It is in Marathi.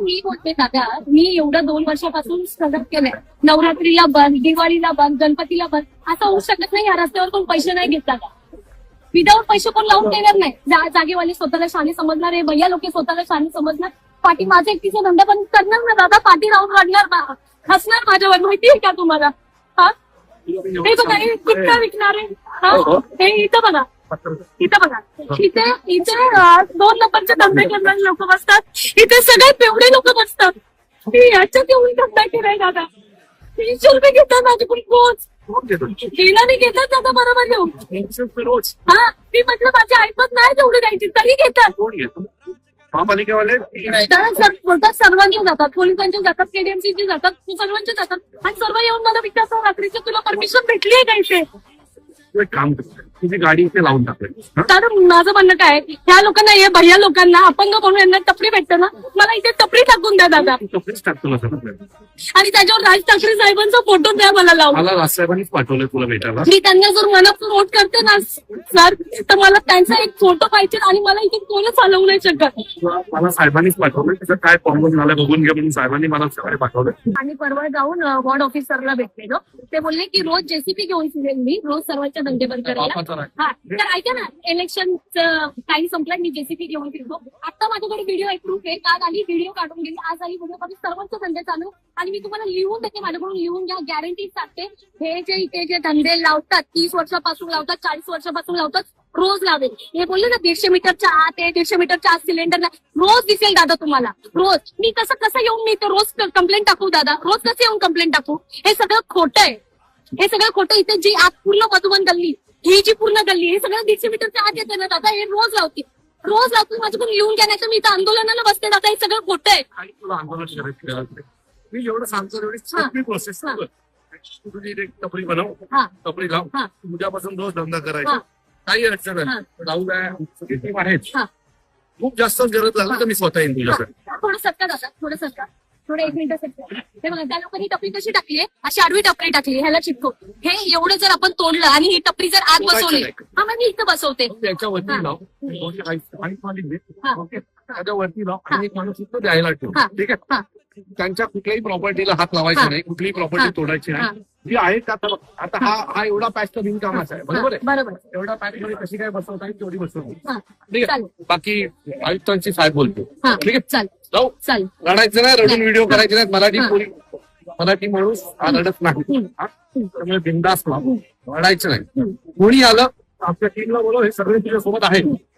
मी बोलते दादा मी एवढं दोन वर्षापासून स्ट्रगल केलंय. नवरात्रीला बंद दिवाळीला बंद गणपतीला बंद असं होऊ शकत नाही या रस्त्यावर कोण पैसे नाही घेत दादा. विदाऊट पैसे कोण लावून देणार नाही. जा- जागेवाले स्वतःला शाणे समजणार आहे भैया लोक स्वतःला शाणे समजणार. पाठी माझा एकटीचा धंदा पण करणार ना दादा पाठी राहून ना हसणार माझ्यावर माहितीये का तुम्हाला? हा? हे बघा हे गुटखा विकणार आहे? हा? हे इथं बघा. इथं बघा. इथे दोन नंबरचे धंदे करणारे लोक बसतात. इथे सगळे पेवडे लोक बसतात. मी याच्यात येऊन धंदा केलाय दादा. तीनशे रुपये घेतात माझ्याकडून रोज. गेला नाही घेतात दादा बरोबर येऊन रोज. हा मी म्हटलं माझी ऐपत नाही तेवढी द्यायची तरी घेतात. महापालिकेवाले? बोलतात सर्वांनी जातात. पोलिसांचे जातात केडीएमसीचे जातात सर्वांचे जातात. आणि सर्व येऊन मला विचारतात रात्रीची तुला परमिशन भेटली आहे का इथे? काम कर. तुझी गाडी इथे लावून टाकली? तर माझं म्हणणं काय ह्या लोकांना हे भैया लोकांना अपंग म्हणून यांना टपरी भेटतं ना? मला इथे टपरी टाकून द्या दादा. कपडेच टाकतो ना सगळं. आणि त्याच्यावर राज ठाकरे साहेबांचा फोटो द्या मला लावून. मला राजसाहेबांनीच पाठवलंय तुला भेटायला. मी त्यांना जर मनापासून वोट करते ना सर तर मला त्यांचा एक फोटो पाहिजे आणि मला इथे कोणच हलवू नाही शकत. तुला- मला साहेबांनीच पाठवलंय. त्याचं काय प्रॉब्लेम झालाय बघून घे म्हणून साहेबांनी मला सकाळी पाठवलंय. आणि परवा जाऊन वॉर्ड ऑफिसरला भेटलेलो. ते बोलले की रोज जेसीपी घेऊन फिरेल मी. रोज सर्वांच्या धंदे बंद करायला हा तर ऐका ना इलेक्शन टाइम संपला मी जेसीपी घेऊन फिरतो आता माझ्याकडे व्हिडिओ एक प्रूफ आहे. काल आली व्हिडिओ काढून गेली आज आली व्हिडिओ काढून सर्वांचे धंदे चालू. आणि मी तुम्हाला लिहून देते माझ्याकडून लिहून घ्या. गॅरंटी सांगते. हे जे इथे जे धंदे लावतात तीस वर्षापासून लावतात चाळीस वर्षापासून लावतात रोज लावेल. हे बोलले ना दीडशे मीटरच्या आत आहे दीडशे मीटरच्या आत सिलेंडर नाही. रोज दिसेल दादा तुम्हाला. रोज. मी कसं कसं येऊन मी रोज कंप्लेंट टाकू दादा? रोज कसं येऊन कंप्लेंट टाकू? हे सगळं खोटं आहे. हे सगळं खोटं इथे जी आत पूर्ण मधुबन गल्ली ही जी पूर्ण गल्ली आहे, हे सगळं दीडशे मीटरच्या आत येते ना दादा हे रोज लावते. रोज लावते माझ्याकडून लिहून तर मी इथं आंदोलनाला बसते दादा हे सगळं खोटं आहे. तुला आंदोलन करायची मी जेवढं सांगतो तेवढी. सोपी प्रोसेस हा. तुझी एक टपरी बनव हा. टपरी लाव. हा. उद्यापासून रोज धंदा हा. करायचा काही अडचण हा. नाही जाऊ द्या. सगळी टीम आहेच. हा खूप जास्त गरज लागली तर मी स्वतः येईन तुझ्यासाठी. थोडं सटका दादा. थोडं सटका. थोडं एक मिनिट हे बघा त्या लोकांनी टपरी कशी टाकली आहे अशी आडवी टपरी टाकली ह्याला चिपको हे एवढं जर आपण तोडलं आणि ही टपरी जर आत बसवली हा मग मी इथं बसवते त्याच्यावरती. लाव दोनशे चाळीस चाळीस मालिक दे. ओके त्याच्यावरती लाव आणि एक माणूस इथं द्यायला ठेव. ठीक. आहे त्यांच्या कुठल्याही प्रॉपर्टीला हात लावायचा. नाही कुठलीही. प्रॉपर्टी तोडायची. नाही जी आहे का आता हा हा एवढा पॅच तर बिनकामाचा आहे. बरोबर आहे? बरोबर एवढा पॅच मध्ये कशी काय बसवता येईल तेवढी बसवली हा ठीक आहे? बाकी आयुक्तांची साहेब बोलतो. ठीक आहे? जाऊ. रडायचं नाही रडून व्हिडिओ करायचे नाहीत. मराठी. पोरी मराठी माणूस हा रडत नाही? त्यामुळे बिंदास रडायचं नाही. कोणी आलं आमच्या टीमला बोलव हे सगळे तुझ्या सोबत आहेत